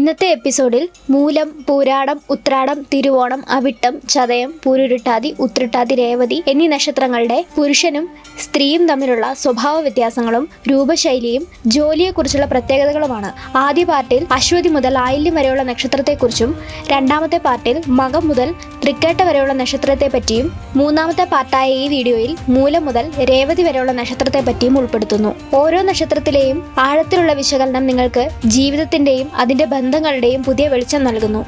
ഇന്നത്തെ എപ്പിസോഡിൽ മൂലം പൂരാടം ഉത്രാടം തിരുവോണം അവിട്ടം ചതയം പൂരുരുട്ടാതി ഉത്രട്ടാതി രേവതി എന്നീ നക്ഷത്രങ്ങളുടെ പുരുഷനും സ്ത്രീയും തമ്മിലുള്ള സ്വഭാവ വ്യത്യാസങ്ങളും രൂപശൈലിയും ജോലിയെക്കുറിച്ചുള്ള പ്രത്യേകതകളുമാണ്. ആദ്യ പാർട്ടിൽ അശ്വതി മുതൽ ആയില്യം വരെയുള്ള നക്ഷത്രത്തെക്കുറിച്ചും രണ്ടാമത്തെ പാർട്ടിൽ മകം മുതൽ തൃക്കേട്ട വരെയുള്ള നക്ഷത്രത്തെ പറ്റിയും മൂന്നാമത്തെ പാർട്ടായ ഈ വീഡിയോയിൽ മൂലം മുതൽ രേവതി വരെയുള്ള നക്ഷത്രത്തെ പറ്റിയും ഉൾപ്പെടുത്തുന്നു. ഓരോ നക്ഷത്രത്തിലെയും ആഴത്തിലുള്ള വിശകലനം നിങ്ങൾക്ക് ജീവിതത്തിന്റെയും അതിന്റെ ബന്ധങ്ങളുടെയും പുതിയ വെളിച്ചം നൽകുന്നു.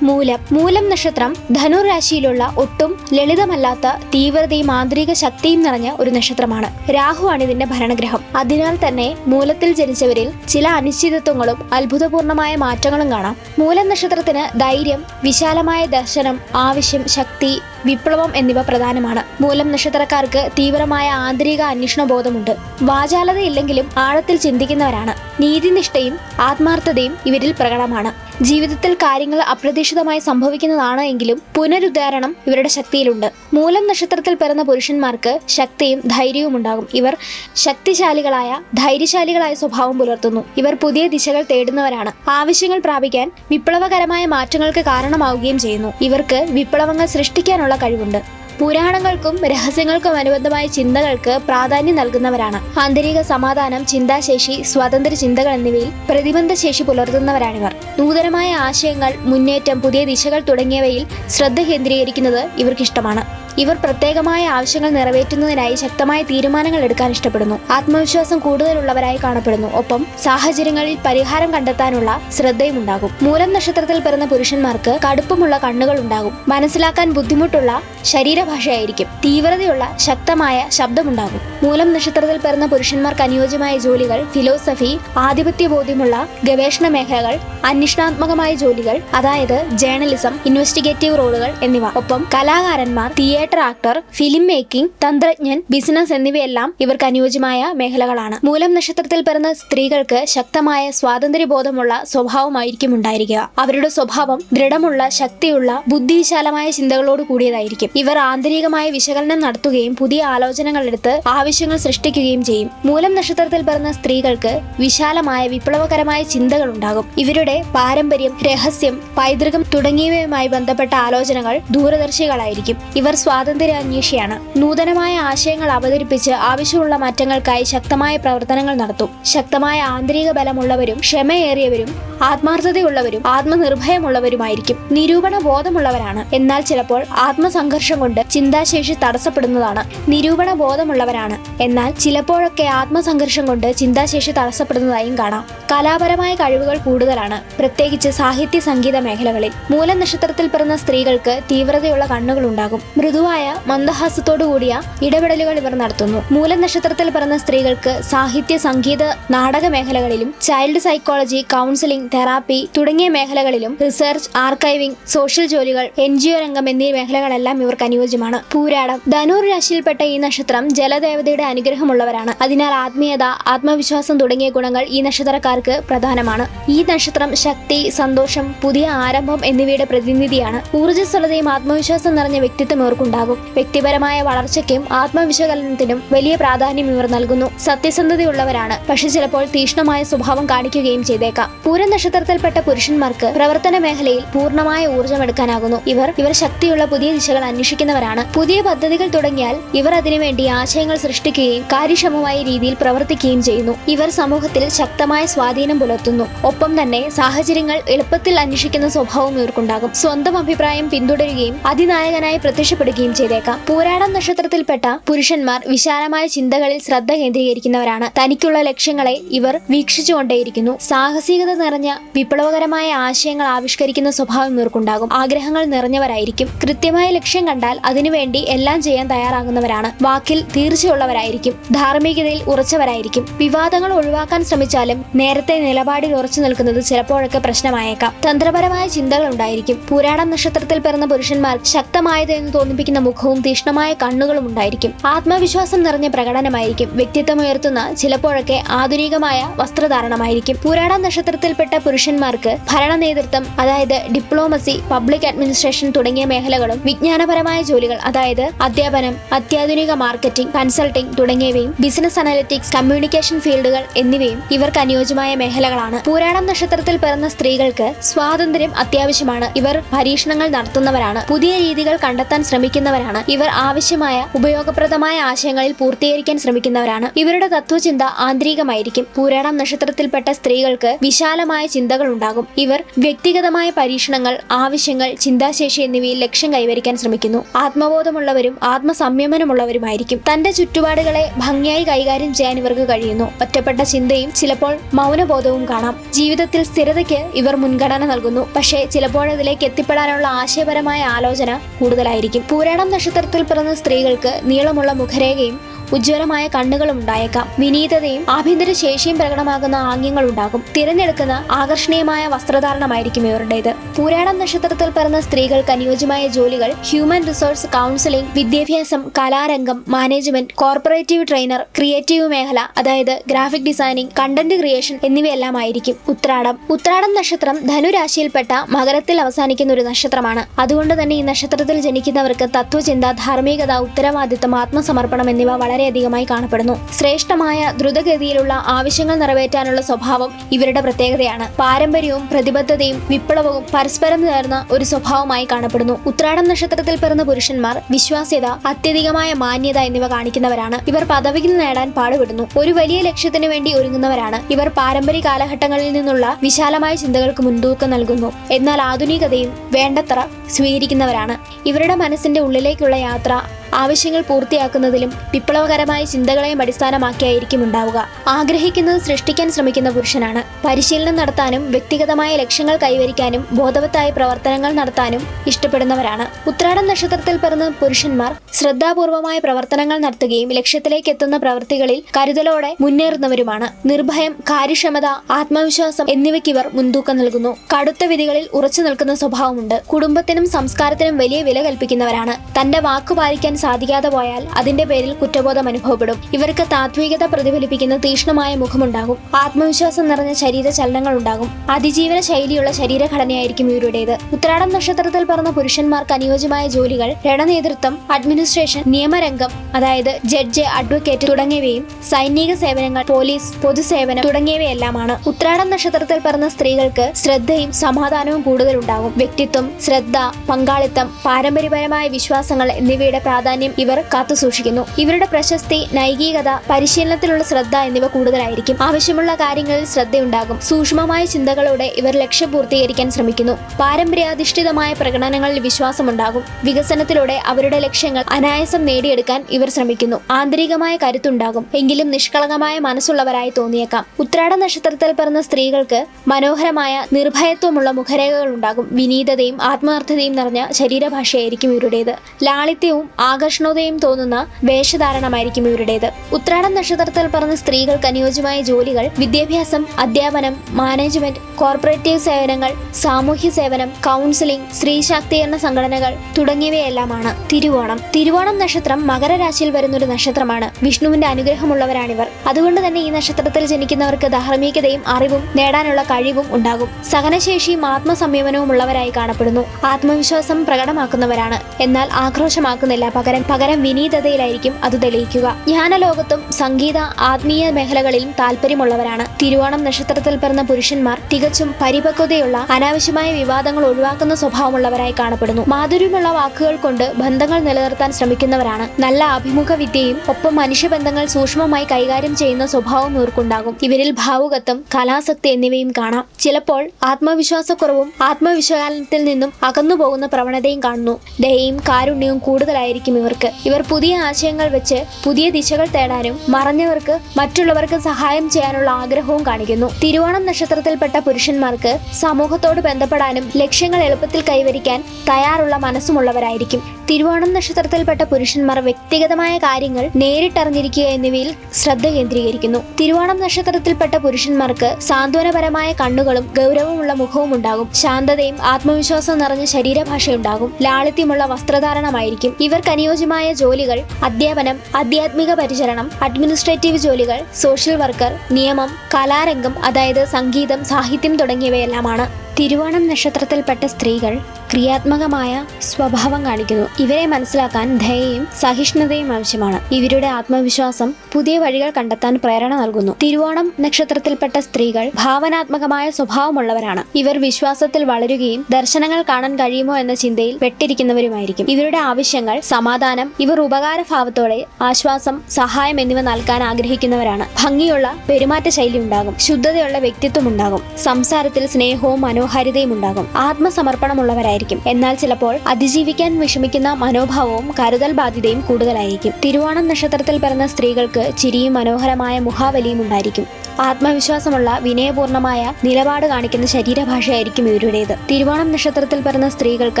മൂലം മൂലം നക്ഷത്രം ധനുരാശിയിലുള്ള ഒട്ടും ലളിതമല്ലാത്ത തീവ്രതയും ആന്തരിക ശക്തിയും നിറഞ്ഞ ഒരു നക്ഷത്രമാണ്. രാഹുവാണ് ഇതിന്റെ ഭരണഗ്രഹം. അതിനാൽ തന്നെ മൂലത്തിൽ ജനിച്ചവരിൽ ചില അനിശ്ചിതത്വങ്ങളും അത്ഭുതപൂർണമായ മാറ്റങ്ങളും കാണാം. മൂലം നക്ഷത്രത്തിന് ധൈര്യം വിശാലമായ ദർശനം ആവശ്യം ശക്തി വിപ്ലവം എന്നിവ പ്രധാനമാണ്. മൂലം നക്ഷത്രക്കാർക്ക് തീവ്രമായ ആന്തരിക അന്വേഷണ ബോധമുണ്ട് വാചാലതയില്ലെങ്കിലും ആഴത്തിൽ ചിന്തിക്കുന്നവരാണ്. നീതിനിഷ്ഠയും ആത്മാർത്ഥതയും ഇവരിൽ പ്രകടമാണ്. ജീവിതത്തിൽ കാര്യങ്ങൾ അപ്രതീക്ഷിതമായി സംഭവിക്കുന്നതാണ് എങ്കിലും പുനരുദ്ധാരണം ഇവരുടെ ശക്തിയിലുണ്ട്. മൂലം നക്ഷത്രത്തിൽ പിറന്ന പുരുഷന്മാർക്ക് ശക്തിയും ധൈര്യവും ഉണ്ടാകും. ഇവർ ശക്തിശാലികളായ ധൈര്യശാലികളായ സ്വഭാവം പുലർത്തുന്നു. ഇവർ പുതിയ ദിശകൾ തേടുന്നവരാണ്. ആവശ്യങ്ങൾ പ്രാപിക്കാൻ വിപ്ലവകരമായ മാറ്റങ്ങൾക്ക് കാരണമാവുകയും ചെയ്യുന്നു. ഇവർക്ക് വിപ്ലവങ്ങൾ സൃഷ്ടിക്കാനുള്ള കഴിവുണ്ട്. പുരാണങ്ങൾക്കും രഹസ്യങ്ങൾക്കും അനുബന്ധമായ ചിന്തകൾക്ക് പ്രാധാന്യം നൽകുന്നവരാണ്. ആന്തരിക സമാധാനം ചിന്താശേഷി സ്വതന്ത്ര ചിന്തകൾ എന്നിവയിൽ പ്രതിബന്ധശേഷി പുലർത്തുന്നവരാണിവർ നൂതനമായ ആശയങ്ങൾ മുന്നേറ്റം പുതിയ ദിശകൾ തുടങ്ങിയവയിൽ ശ്രദ്ധ കേന്ദ്രീകരിക്കുന്നത് ഇവർക്കിഷ്ടമാണ്. ഇവർ പ്രത്യേകമായ ആവശ്യങ്ങൾ നിറവേറ്റുന്നതിനായി ശക്തമായ തീരുമാനങ്ങൾ എടുക്കാൻ ഇഷ്ടപ്പെടുന്നു. ആത്മവിശ്വാസം കൂടുതലുള്ളവരായി കാണപ്പെടുന്നു. ഒപ്പം സാഹചര്യങ്ങളിൽ പരിഹാരം കണ്ടെത്താനുള്ള ശ്രദ്ധയും ഉണ്ടാകും മൂലം നക്ഷത്രത്തിൽ പിറന്ന പുരുഷന്മാർക്ക് കടുപ്പമുള്ള കണ്ണുകൾ ഉണ്ടാകും. മനസ്സിലാക്കാൻ ബുദ്ധിമുട്ടുള്ള ശരീരഭാഷയായിരിക്കും. തീവ്രതയുള്ള ശക്തമായ ശബ്ദമുണ്ടാകും. മൂലം നക്ഷത്രത്തിൽ പിറന്ന പുരുഷന്മാർക്ക് അനുയോജ്യമായ ജോലികൾ ഫിലോസഫി ആധിപത്യ ബോധ്യമുള്ള ഗവേഷണ മേഖലകൾ അന്വേഷണാത്മകമായ ജോലികൾ അതായത് ജേർണലിസം ഇൻവെസ്റ്റിഗേറ്റീവ് റോളുകൾ എന്നിവ. ഒപ്പം കലാകാരന്മാർ തിയേറ്റർ ആക്ടർ ഫിലിം മേക്കിംഗ് തന്ത്രജ്ഞൻ ബിസിനസ് എന്നിവയെല്ലാം ഇവർക്ക് അനുയോജ്യമായ മേഖലകളാണ്. മൂലം നക്ഷത്രത്തിൽ പിറന്ന സ്ത്രീകൾക്ക് ശക്തമായ സ്വാതന്ത്ര്യബോധമുള്ള സ്വഭാവമായിരിക്കും ഉണ്ടായിരിക്കുക അവരുടെ സ്വഭാവം ദൃഢമുള്ള ശക്തിയുള്ള ബുദ്ധിശാലമായ ചിന്തകളോട് കൂടിയതായിരിക്കും. ഇവർ ആന്തരികമായ വിശകലനം നടത്തുകയും പുതിയ ആലോചനകൾ എടുത്ത് ആവശ്യങ്ങൾ സൃഷ്ടിക്കുകയും ചെയ്യും. മൂലം നക്ഷത്രത്തിൽ പിറന്ന സ്ത്രീകൾക്ക് വിശാലമായ വിപ്ലവകരമായ ചിന്തകൾ ഉണ്ടാകും. ഇവരുടെ പാരമ്പര്യം രഹസ്യം പൈതൃകം തുടങ്ങിയവയുമായി ബന്ധപ്പെട്ട ആലോചനകൾ ദൂരദർശികളായിരിക്കും. ഇവർ സ്വാതന്ത്ര്യാന്വേഷിയാണ്. നൂതനമായ ആശയങ്ങൾ അവതരിപ്പിച്ച് ആവശ്യമുള്ള മാറ്റങ്ങൾക്കായി ശക്തമായ പ്രവർത്തനങ്ങൾ നടത്തും. ശക്തമായ ആന്തരിക ബലമുള്ളവരും ക്ഷമയേറിയവരും ആത്മാർത്ഥതയുള്ളവരും ആത്മനിർഭയമുള്ളവരുമായിരിക്കും. നിരൂപണ ബോധമുള്ളവരാണ്. എന്നാൽ ചിലപ്പോൾ ആത്മസംഘർഷം കൊണ്ട് ചിന്താശേഷി തടസ്സപ്പെടുന്നതാണ്. നിരൂപണ ബോധമുള്ളവരാണ്. എന്നാൽ ചിലപ്പോഴൊക്കെ ആത്മസംഘർഷം കൊണ്ട് ചിന്താശേഷി തടസ്സപ്പെടുന്നതായും കാണാം. കലാപരമായ കഴിവുകൾ കൂടുതലാണ്. പ്രത്യേകിച്ച് സാഹിത്യ സംഗീത മേഖലകളിൽ. മൂലനക്ഷത്രത്തിൽ പിറന്ന സ്ത്രീകൾക്ക് തീവ്രതയുള്ള കണ്ണുകൾ ഉണ്ടാകും. മൃദുവായ മന്ദഹാസത്തോടുകൂടിയ ഇടപെടലുകൾ ഇവർ നടത്തുന്നു. മൂലനക്ഷത്രത്തിൽ പിറന്ന സ്ത്രീകൾക്ക് സാഹിത്യ സംഗീത നാടക മേഖലകളിലും ചൈൽഡ് സൈക്കോളജി കൗൺസിലിംഗ് തെറാപ്പി തുടങ്ങിയ മേഖലകളിലും റിസർച്ച് ആർക്കൈവിംഗ് സോഷ്യൽ ജോലികൾ എൻ ജി ഒ രംഗം എന്നീ മേഖലകളെല്ലാം ഇവർക്ക് അനുയോജ്യമാണ്. പൂരാടം. ധനൂർ രാശിയിൽപ്പെട്ട ഈ നക്ഷത്രം ജലദേവതയുടെ അനുഗ്രഹമുള്ളവരാണ്. അതിനാൽ ആത്മീയത ആത്മവിശ്വാസം തുടങ്ങിയ ഗുണങ്ങൾ ഈ നക്ഷത്രക്കാർക്ക് പ്രധാനമാണ്. ഈ നക്ഷത്രം ശക്തി സന്തോഷം പുതിയ ആരംഭം എന്നിവയുടെ പ്രതിനിധിയാണ്. ഊർജസ്വലതയും ആത്മവിശ്വാസം നിറഞ്ഞ വ്യക്തിത്വം ഇവർക്കുണ്ടാകും വ്യക്തിപരമായ വളർച്ചയ്ക്കും ആത്മവിശകലനത്തിനും വലിയ പ്രാധാന്യം ഇവർ നൽകുന്നു. സത്യസന്ധതയുള്ളവരാണ്. പക്ഷെ ചിലപ്പോൾ തീക്ഷ്ണമായ സ്വഭാവം കാണിക്കുകയും ചെയ്തേക്കാം. പൂരം നക്ഷത്രത്തിൽപ്പെട്ട പുരുഷന്മാർക്ക് പ്രവർത്തന മേഖലയിൽ പൂർണമായ ഊർജം എടുക്കാനാകുന്നു. ഇവർ ഇവർ ശക്തിയുള്ള പുതിയ ദിശകൾ അന്വേഷിക്കുന്നവരാണ്. പുതിയ പദ്ധതികൾ തുടങ്ങിയാൽ ഇവർ അതിനുവേണ്ടി ആശയങ്ങൾ സൃഷ്ടിക്കുകയും കാര്യക്ഷമമായ രീതിയിൽ പ്രവർത്തിക്കുകയും ചെയ്യുന്നു. ഇവർ സമൂഹത്തിൽ ശക്തമായ സ്വാധീനം പുലർത്തുന്നു. ഒപ്പം തന്നെ സാഹചര്യങ്ങൾ എളുപ്പത്തിൽ അന്വേഷിക്കുന്ന സ്വഭാവം ഇവർക്കുണ്ടാകും. സ്വന്തം അഭിപ്രായം പിന്തുടരുകയും അതിനായകനായി പ്രത്യക്ഷപ്പെടുകയും ചെയ്തേക്കാം. പൂരാടം നക്ഷത്രത്തിൽപ്പെട്ട പുരുഷന്മാർ വിശാലമായ ചിന്തകളിൽ ശ്രദ്ധ കേന്ദ്രീകരിക്കുന്നവരാണ്. തനിക്കുള്ള ലക്ഷ്യങ്ങളെ ഇവർ വീക്ഷിച്ചുകൊണ്ടേയിരിക്കുന്നു. സാഹസികത നിറഞ്ഞ വിപ്ലവകരമായ ആശയങ്ങൾ ആവിഷ്കരിക്കുന്ന സ്വഭാവം ഇവർക്കുണ്ടാകും. ആഗ്രഹങ്ങൾ നിറഞ്ഞവരായിരിക്കും. കൃത്യമായ ലക്ഷ്യം കണ്ടാൽ അതിനുവേണ്ടി എല്ലാം ചെയ്യാൻ തയ്യാറാകുന്നവരാണ്. വാക്കിൽ തീർച്ചയുള്ളവരായിരിക്കും. ധാർമ്മികതയിൽ ഉറച്ചവരായിരിക്കും. വിവാദങ്ങൾ ഒഴിവാക്കാൻ ശ്രമിച്ചാലും നേരത്തെ നിലപാടിൽ ഉറച്ചു നിൽക്കുന്നത് ചിലപ്പോഴൊക്കെ പ്രശ്നമായേക്കാം. തന്ത്രപരമായ ചിന്തകൾ ഉണ്ടായിരിക്കും. പൂരാടം നക്ഷത്രത്തിൽ പിറന്ന പുരുഷന്മാർ ശക്തമായത് എന്ന് തോന്നിപ്പിക്കുന്ന പ്രതിഫലിപ്പിക്കുന്ന മുഖവും തീഷ്ണമായ കണ്ണുകളും ഉണ്ടായിരിക്കും. ആത്മവിശ്വാസം നിറഞ്ഞ പ്രകടനമായിരിക്കും. വ്യക്തിത്വം ഉയർത്തുന്ന ചിലപ്പോഴൊക്കെ ആധുനികമായ വസ്ത്രധാരണമായിരിക്കും. പുരാണ നക്ഷത്രത്തിൽപ്പെട്ട പുരുഷന്മാർക്ക് ഭരണ നേതൃത്വം അതായത് ഡിപ്ലോമസി പബ്ലിക് അഡ്മിനിസ്ട്രേഷൻ തുടങ്ങിയ മേഖലകളും വിജ്ഞാനപരമായ ജോലികൾ അതായത് അധ്യാപനം അത്യാധുനിക മാർക്കറ്റിംഗ് കൺസൾട്ടിംഗ് തുടങ്ങിയവയും ബിസിനസ് അനലിറ്റിക്സ് കമ്മ്യൂണിക്കേഷൻ ഫീൽഡുകൾ എന്നിവയും ഇവർക്ക് അനുയോജ്യമായ മേഖലകളാണ്. പൂരാടം നക്ഷത്രത്തിൽ പിറന്ന സ്ത്രീകൾക്ക് സ്വാതന്ത്ര്യം അത്യാവശ്യമാണ്. ഇവർ പരീക്ഷണങ്ങൾ നടത്തുന്നവരാണ്. പുതിയ രീതികൾ കണ്ടെത്താൻ ശ്രമിക്കുന്നവരാണ് ഇവർ ആവശ്യമായ ഉപയോഗപ്രദമായ ആശയങ്ങളിൽ പൂർത്തീകരിക്കാൻ ശ്രമിക്കുന്നവരാണ്. ഇവരുടെ തത്വചിന്ത ആന്തരികമായിരിക്കും. പൂരാടം നക്ഷത്രത്തിൽപ്പെട്ട സ്ത്രീകൾക്ക് വിശാലമായ ചിന്തകൾ ഉണ്ടാകും. ഇവർ വ്യക്തിഗതമായ പരീക്ഷണങ്ങൾ ആവശ്യങ്ങൾ ചിന്താശേഷി എന്നിവയിൽ ലക്ഷ്യം കൈവരിക്കാൻ ശ്രമിക്കുന്നു. ആത്മബോധമുള്ളവരും ആത്മസംയമനമുള്ളവരുമായിരിക്കും. തന്റെ ചുറ്റുപാടുകളെ ഭംഗിയായി കൈകാര്യം ചെയ്യാൻ ഇവർക്ക് കഴിയുന്നു. ഒറ്റപ്പെട്ട ചിന്തയും ചിലപ്പോൾ മൗനബോധവും കാണാം. ജീവിതത്തിൽ സ്ഥിരതയ്ക്ക് ഇവർ മുൻഗണന നൽകുന്നു. പക്ഷേ ചിലപ്പോഴതിലേക്ക് എത്തിപ്പെടാനുള്ള ആശയപരമായ ആലോചന കൂടുതലായിരിക്കും. പൂരാടം നക്ഷത്രത്തിൽ പിറന്ന സ്ത്രീകൾക്ക് നീളമുള്ള മുഖരേഖയും ഉജ്ജ്വലമായ കണ്ണുകളും ഉണ്ടായേക്കാം. വിനീതതയും ആഭ്യന്തര ശേഷിയും പ്രകടമാകുന്ന ആംഗ്യങ്ങൾ ഉണ്ടാകും. തിരഞ്ഞെടുക്കുന്ന ആകർഷണീയമായ വസ്ത്രധാരണമായിരിക്കും ഇവരുടേത്. പൂരാടം നക്ഷത്രത്തിൽ പിറന്ന സ്ത്രീകൾക്ക് അനുയോജ്യമായ ജോലികൾ ഹ്യൂമൻ റിസോഴ്സ് കൗൺസിലിംഗ് വിദ്യാഭ്യാസം കലാരംഗം മാനേജ്മെന്റ് കോർപ്പറേറ്റീവ് ട്രെയിനർ ക്രിയേറ്റീവ് മേഖല അതായത് ഗ്രാഫിക് ഡിസൈനിങ് കണ്ടന്റ് ക്രിയേഷൻ എന്നിവയെല്ലാം ആയിരിക്കും ഉത്രാടം. ഉത്രാടം നക്ഷത്രം ധനുരാശിയിൽപ്പെട്ട മകരത്തിൽ അവസാനിക്കുന്ന ഒരു നക്ഷത്രമാണ്. അതുകൊണ്ട് തന്നെ ഈ നക്ഷത്രത്തിൽ ജനിക്കുന്നവർക്ക് തത്വചിന്ത ധാർമ്മികത ഉത്തരവാദിത്തം ആത്മസമർപ്പണം എന്നിവ വളരെയധികമായി കാണപ്പെടുന്നു. ശ്രേഷ്ഠമായ ദ്രുതഗതിയിലുള്ള ആവശ്യങ്ങൾ നിറവേറ്റാനുള്ള സ്വഭാവം ഇവരുടെ പ്രത്യേകതയാണ്. പാരമ്പര്യവും പ്രതിബദ്ധതയും വിപ്ലവവും പരസ്പരം ചേർന്ന ഒരു സ്വഭാവമായി കാണപ്പെടുന്നു. ഉത്രാടം നക്ഷത്രത്തിൽ പിറന്ന പുരുഷന്മാർ വിശ്വാസ്യത അത്യധികമായ മാന്യത എന്നിവ കാണിക്കുന്നവരാണ്. ഇവർ പദവികൾ നേടാൻ പാടുപെടുന്നു. ഒരു വലിയ ലക്ഷ്യത്തിനു വേണ്ടി ഒരുങ്ങുന്നവരാണ്. ഇവർ പാരമ്പര്യ കാലഘട്ടങ്ങളിൽ നിന്നുള്ള വിശാലമായ ചിന്തകൾക്ക് മുൻതൂക്കം നൽകുന്നു. എന്നാൽ ആധുനികതയും വേണ്ടത്ര സ്വീകരിക്കുന്നവരാണ്. ഇവരുടെ മനസ്സിന്റെ ഉള്ളിലേക്കുള്ള യാത്ര. ആവശ്യങ്ങൾ പൂർത്തിയാക്കുന്നതിലും വിപ്ലവകരമായ ചിന്തകളെയും അടിസ്ഥാനമാക്കിയായിരിക്കും ഉണ്ടാവുക. ആഗ്രഹിക്കുന്നത് സൃഷ്ടിക്കാൻ ശ്രമിക്കുന്ന പുരുഷനാണ്. പരിശീലനം നടത്താനും വ്യക്തിഗതമായ ലക്ഷ്യങ്ങൾ കൈവരിക്കാനും ബോധവത്തായ പ്രവർത്തനങ്ങൾ നടത്താനും ഇഷ്ടപ്പെടുന്നവരാണ്. ഉത്രാടം നക്ഷത്രത്തിൽ പിറന്ന പുരുഷന്മാർ ശ്രദ്ധാപൂർവമായ പ്രവർത്തനങ്ങൾ നടത്തുകയും ലക്ഷ്യത്തിലേക്ക് എത്തുന്ന പ്രവൃത്തികളിൽ കരുതലോടെ മുന്നേറുന്നവരുമാണ്. നിർഭയം കാര്യക്ഷമത ആത്മവിശ്വാസം എന്നിവയ്ക്ക് ഇവർ മുൻതൂക്കം നൽകുന്നു. കടുത്ത വിധികളിൽ ഉറച്ചു നിൽക്കുന്ന സ്വഭാവമുണ്ട്. കുടുംബത്തിനും സംസ്കാരത്തിനും വലിയ വില കൽപ്പിക്കുന്നവരാണ്. തന്റെ വാക്കു പാലിക്കാൻ സാധിക്കാതെ പോയാൽ അതിന്റെ പേരിൽ കുറ്റബോധം അനുഭവപ്പെടും. ഇവർക്ക് താത്വികത പ്രതിഫലിപ്പിക്കുന്ന തീക്ഷ്ണമായ മുഖമുണ്ടാകും. ആത്മവിശ്വാസം നിറഞ്ഞ ശരീര ചലനങ്ങൾ ഉണ്ടാകും. അതിജീവന ശൈലിയുള്ള ശരീരഘടനയായിരിക്കും ഇവരുടേത്. ഉത്രാടം നക്ഷത്രത്തിൽ പിറന്ന പുരുഷന്മാർക്ക് അനുയോജ്യമായ ജോലികൾ രണനേതൃത്വം അഡ്മിനിസ്ട്രേഷൻ നിയമരംഗം അതായത് ജഡ്ജ് അഡ്വക്കേറ്റ് തുടങ്ങിയവയും സൈനിക സേവനങ്ങൾ പോലീസ് പൊതുസേവനം തുടങ്ങിയവയെല്ലാമാണ്. ഉത്രാടം നക്ഷത്രത്തിൽ പിറന്ന സ്ത്രീകൾക്ക് ശ്രദ്ധയും സമാധാനവും കൂടുതലുണ്ടാകും. വ്യക്തിത്വം ശ്രദ്ധ പങ്കാളിത്തം പാരമ്പര്യപരമായ വിശ്വാസങ്ങൾ എന്നിവയുടെ പ്രാധാന്യം ഇവർ കാത്തുസൂക്ഷിക്കുന്നു. ഇവരുടെ പ്രശസ്തി നൈതികത പരിശീലനത്തിലുള്ള ശ്രദ്ധ എന്നിവ കൂടുതലായിരിക്കും. ആവശ്യമുള്ള കാര്യങ്ങളിൽ ശ്രദ്ധയുണ്ടാകും. സൂക്ഷ്മമായ ചിന്തകളോടെ ഇവർ ലക്ഷ്യം പൂർത്തീകരിക്കാൻ ശ്രമിക്കുന്നു. പാരമ്പര്യാധിഷ്ഠിതമായ പ്രകടനങ്ങളിൽ വിശ്വാസമുണ്ടാകും. വികസനത്തിലൂടെ അവരുടെ ലക്ഷ്യങ്ങൾ അനായാസം നേടിയെടുക്കാൻ ഇവർ ശ്രമിക്കുന്നു. ആന്തരികമായ കരുത്തുണ്ടാകും. എങ്കിലും നിഷ്കളങ്കമായ മനസ്സുള്ളവരായി തോന്നിയേക്കാം. ഉത്രാട നക്ഷത്രത്തിൽ പിറന്ന സ്ത്രീകൾക്ക് മനോഹരമായ നിർഭയത്വമുള്ള മുഖരേഖകൾ ഉണ്ടാകും വിനീതതയും ആത്മാർത്ഥതയും നിറഞ്ഞ ശരീരഭാഷയായിരിക്കും ഇവരുടേത്. ലാളിത്യവും ആകർഷണതയും തോന്നുന്ന വേഷധാരണമായിരിക്കും ഇവരുടേത്. ഉത്രാടം നക്ഷത്രത്തിൽ പറഞ്ഞ സ്ത്രീകൾക്ക് അനുയോജ്യമായ ജോലികൾ വിദ്യാഭ്യാസം അധ്യാപനം മാനേജ്മെന്റ് കോർപ്പറേറ്റീവ് സേവനങ്ങൾ സാമൂഹ്യ സേവനം കൗൺസിലിംഗ് സ്ത്രീ ശാക്തീകരണ സംഘടനകൾ തുടങ്ങിയവയെല്ലാമാണ് തിരുവോണം. തിരുവോണം നക്ഷത്രം മകരരാശിയിൽ വരുന്ന ഒരു നക്ഷത്രമാണ്. വിഷ്ണുവിന്റെ അനുഗ്രഹമുള്ളവരാണിവർ. അതുകൊണ്ട് തന്നെ ഈ നക്ഷത്രത്തിൽ ജനിക്കുന്നവർക്ക് ധാർമ്മികതയും അറിവും നേടാനുള്ള കഴിവും ഉണ്ടാകും. സഹനശേഷിയും ആത്മസംയമനവും ഉള്ളവരായി കാണപ്പെടുന്നു. ആത്മവിശ്വാസം പ്രകടമാക്കുന്നവരാണ്. എന്നാൽ ആക്രോശമാക്കുന്നില്ല പകരം. പകരം വിനീതതയിലായിരിക്കും അത് തെളിയിക്കുക. ജ്ഞാനലോകത്തും സംഗീത ആത്മീയ മേഖലകളിലും താല്പര്യമുള്ളവരാണ് തിരുവോണം നക്ഷത്രത്തിൽ പിറന്ന പുരുഷന്മാർ തികച്ചും പരിപക്വതയുള്ള അനാവശ്യമായ വിവാദങ്ങൾ ഒഴിവാക്കുന്ന സ്വഭാവമുള്ളവരായി കാണപ്പെടുന്നു. മാധുര്യമുള്ള വാക്കുകൾ കൊണ്ട് ബന്ധങ്ങൾ നിലനിർത്താൻ ശ്രമിക്കുന്നവരാണ്. നല്ല അഭിമുഖ വിദ്യയും ഒപ്പം മനുഷ്യബന്ധങ്ങൾ സൂക്ഷ്മമായി കൈകാര്യം ചെയ്യുന്ന സ്വഭാവം ഇവർക്കുണ്ടാകും. ഇവരിൽ ഭാവുകത്വം കലാസക്തി എന്നിവയും കാണാം. ചിലപ്പോൾ ആത്മവിശ്വാസക്കുറവും ആത്മവിശകലനത്തിൽ നിന്നും അകന്നുപോകുന്ന പ്രവണതയും കാണുന്നു. ദയയും കാരുണ്യവും കൂടുതലായിരിക്കും ഇവർക്ക്. ഇവർ പുതിയ ആശയങ്ങൾ വെച്ച് പുതിയ ദിശകൾ തേടാനും മറഞ്ഞവർക്ക് മറ്റുള്ളവർക്ക് സഹായം ചെയ്യാനുള്ള ആഗ്രഹവും കാണിക്കുന്നു. തിരുവോണം നക്ഷത്രത്തിൽപ്പെട്ട പുരുഷന്മാർക്ക് സമൂഹത്തോട് ബന്ധപ്പെടാനും ലക്ഷ്യങ്ങൾ എളുപ്പത്തിൽ കൈവരിക്കാൻ തയ്യാറുള്ള മനസ്സുമുള്ളവരായിരിക്കും. തിരുവോണം നക്ഷത്രത്തിൽപ്പെട്ട പുരുഷന്മാർ വ്യക്തിഗതമായ കാര്യങ്ങൾ നേരിട്ടറിഞ്ഞിരിക്കുക എന്നിവയിൽ ശ്രദ്ധ കേന്ദ്രീകരിക്കുന്നു. തിരുവോണം നക്ഷത്രത്തിൽപ്പെട്ട പുരുഷന്മാർക്ക് സാന്ത്വനപരമായ കണ്ണുകളും ഗൗരവമുള്ള മുഖവും ഉണ്ടാകും. ശാന്തതയും ആത്മവിശ്വാസം നിറഞ്ഞ ശരീരഭാഷയുണ്ടാകും. ലാളിത്യമുള്ള വസ്ത്രധാരണമായിരിക്കും. ഇവർക്ക് അനുയോജ്യമായ ജോലികൾ അധ്യാപനം ആധ്യാത്മിക പരിചരണം അഡ്മിനിസ്ട്രേറ്റീവ് ജോലികൾ സോഷ്യൽ വർക്കർ നിയമം കലാരംഗം അതായത് സംഗീതം സാഹിത്യം തുടങ്ങിയവയെല്ലാമാണ്. തിരുവോണം നക്ഷത്രത്തിൽപ്പെട്ട സ്ത്രീകൾ ക്രിയാത്മകമായ സ്വഭാവം കാണിക്കുന്നു. ഇവരെ മനസ്സിലാക്കാൻ ദയയും സഹിഷ്ണുതയും ആവശ്യമാണ്. ഇവരുടെ ആത്മവിശ്വാസം പുതിയ വഴികൾ കണ്ടെത്താൻ പ്രേരണ നൽകുന്നു. തിരുവോണം നക്ഷത്രത്തിൽപ്പെട്ട സ്ത്രീകൾ ഭാവനാത്മകമായ സ്വഭാവമുള്ളവരാണ്. ഇവർ വിശ്വാസത്തിൽ വളരുകയും ദർശനങ്ങൾ കാണാൻ കഴിയുമോ എന്ന ചിന്തയിൽ പെട്ടിരിക്കുന്നവരുമായിരിക്കും. ഇവരുടെ ആവശ്യങ്ങൾ സമാധാനം ഇവർ ഉപകാരഭാവത്തോടെ ആശ്വാസം സഹായം എന്നിവ നൽകാൻ ആഗ്രഹിക്കുന്നവരാണ്. ഭംഗിയുള്ള പെരുമാറ്റ ശൈലി ഉണ്ടാകും. ശുദ്ധതയുള്ള വ്യക്തിത്വം ഉണ്ടാകും. സംസാരത്തിൽ സ്നേഹവും മനോഹാരിതയും ഉണ്ടാകും ആത്മസമർപ്പണമുള്ളവരായിരിക്കും. എന്നാൽ ചിലപ്പോൾ അതിജീവിക്കാൻ വിഷമിക്കുന്ന മനോഭാവവും കരുതൽ ബാധ്യതയും കൂടുതലായിരിക്കും. തിരുവോണം നക്ഷത്രത്തിൽ പിറന്ന സ്ത്രീകൾക്ക് ചിരിയും മനോഹരമായ മുഖാവലിയും ഉണ്ടായിരിക്കും. ആത്മവിശ്വാസമുള്ള വിനയപൂർണമായ നിലപാട് കാണിക്കുന്ന ശരീരഭാഷയായിരിക്കും ഇവരുടേത്. തിരുവോണം നക്ഷത്രത്തിൽ പിറന്ന സ്ത്രീകൾക്ക്